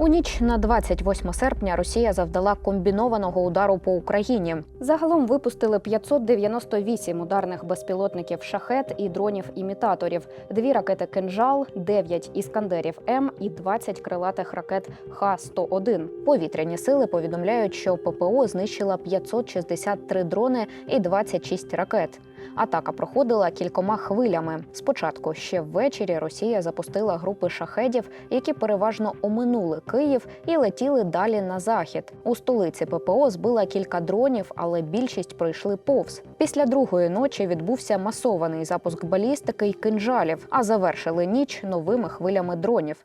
У ніч на 28 серпня Росія завдала комбінованого удару по Україні. Загалом випустили 598 ударних безпілотників шахет і дронів-імітаторів, дві ракети «Кинжал», 9 іскандерів М і 20 крилатих ракет Х-101. Повітряні сили повідомляють, що ППО знищила 563 дрони і 26 ракет. Атака проходила кількома хвилями. Спочатку ще ввечері Росія запустила групи шахедів, які переважно оминули Київ і летіли далі на захід. У столиці ППО збила кілька дронів, але більшість пройшли повз. Після другої ночі відбувся масований запуск балістики й кинжалів, а завершили ніч новими хвилями дронів.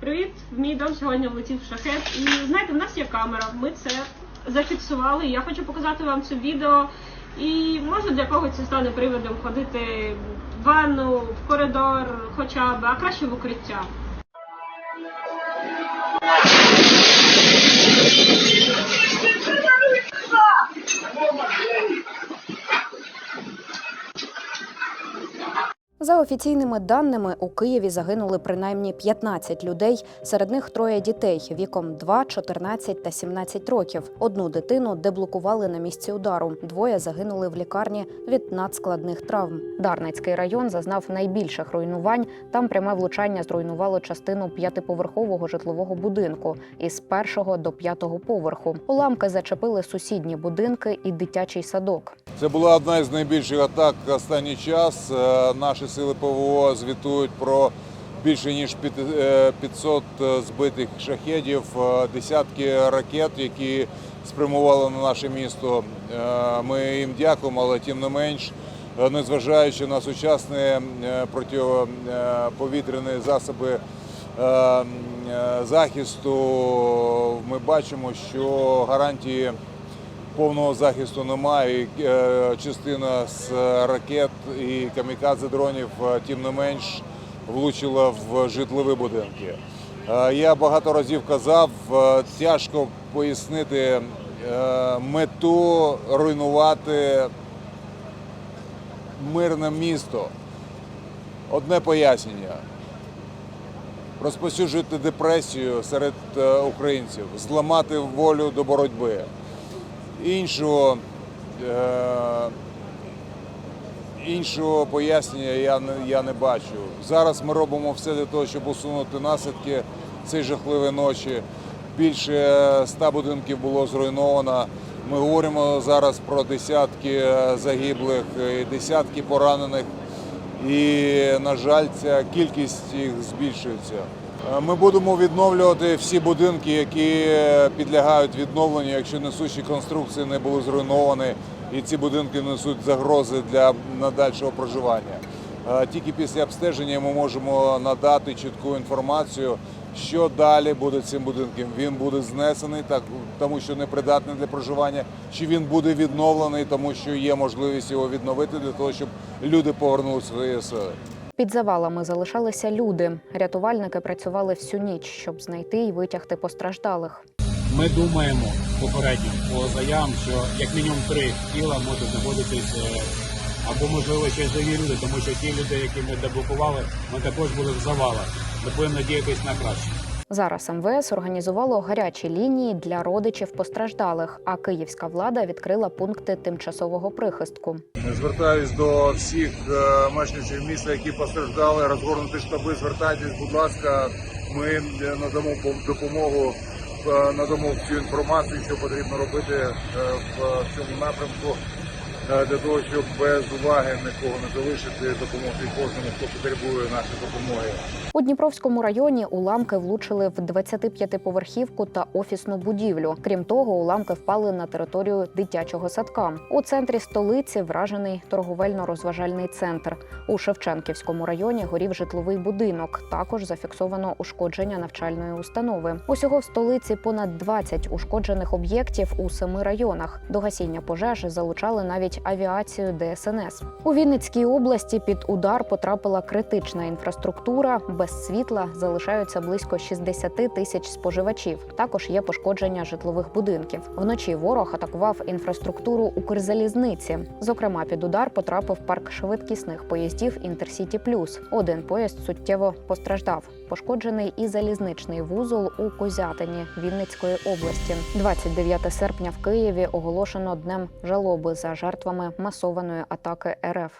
Привіт, в мій дом сьогодні влетів шахет. І знаєте, в нас є камера. Ми це зафіксували. Я хочу показати вам це відео. І може для когось це стане приводом ходити в ванну, в коридор, хоча б, а краще в укриття. За офіційними даними, у Києві загинули принаймні 15 людей, серед них троє дітей віком 2, 14 та 17 років. Одну дитину деблокували на місці удару. Двоє загинули в лікарні від надскладних травм. Дарницький район зазнав найбільших руйнувань. Там пряме влучання зруйнувало частину п'ятиповерхового житлового будинку із першого до п'ятого поверху. Уламки зачепили сусідні будинки і дитячий садок. Це була одна із найбільших атак останній час. Е, Наші сили ПВО звітують про більше ніж під- е, 500 збитих шахедів, е, десятки ракет, які спрямували на наше місто. Е, Ми їм дякуємо, але тим не менш, е, незважаючи на сучасні е, протиповітряні засоби е, е, захисту, ми бачимо, що гарантії повного захисту немає. І, е, Частина з ракет і камікадзе дронів, е, тим не менш, влучила в житлові будинки. Е, Я багато разів казав, тяжко пояснити мету руйнувати мирне місто. Одне пояснення. Розпосюджувати депресію серед українців, зламати волю до боротьби. Іншого, е, іншого пояснення я не, я не бачу. Зараз ми робимо все для того, щоб усунути наслідки цієї жахливої ночі. Більше ста будинків було зруйновано. Ми говоримо зараз про десятки е, загиблих, десятки поранених. І, на жаль, ця кількість їх збільшується. Е, Ми будемо відновлювати всі будинки, які підлягають відновленню, якщо несучі конструкції не були зруйновані, і ці будинки несуть загрози для надальшого проживання. Е, Тільки після обстеження ми можемо надати чітку інформацію, що далі буде цим будинком. Він буде знесений, так тому що непридатний для проживання, чи він буде відновлений, тому що є можливість його відновити для того, щоб люди повернули свої сили. Під завалами залишалися люди. Рятувальники працювали всю ніч, щоб знайти і витягти постраждалих. Ми думаємо попередньо по заявам, що як мінімум три тіла можуть знаходитись е, або можливо ще живі люди, тому що ті люди, які ми деблокували, ми також були в завалах. Ми будемо надіятися на краще. Зараз МВС організувало гарячі лінії для родичів постраждалих, а київська влада відкрила пункти тимчасового прихистку. Звертаюсь до всіх е, мешканців міста, які постраждали, розгорнути штаби. Звертайтесь, будь ласка, ми е, надамо пом- допомогу, е, надамо всю інформацію, що потрібно робити в цьому напрямку. Е, Для того щоб без уваги нікого не залишити, допомогти кожному, хто потребує нашої допомоги. У Дніпровському районі уламки влучили в 25-поверхівку та офісну будівлю. Крім того, уламки впали на територію дитячого садка. У центрі столиці вражений торговельно-розважальний центр. У Шевченківському районі горів житловий будинок. Також зафіксовано ушкодження навчальної установи. Усього в столиці понад 20 ушкоджених об'єктів у семи районах. До гасіння пожеж залучали навіть авіацію ДСНС. У Вінницькій області під удар потрапила критична інфраструктура. Без світла залишаються близько 60 тисяч споживачів. Також є пошкодження житлових будинків. Вночі ворог атакував інфраструктуру Укрзалізниці. Зокрема, під удар потрапив парк швидкісних поїздів Інтерсіті Плюс. Один поїзд суттєво постраждав. Пошкоджений і залізничний вузол у Козятині Вінницької області. 29 серпня в Києві оголошено днем жалоби за жертвами масованої атаки РФ.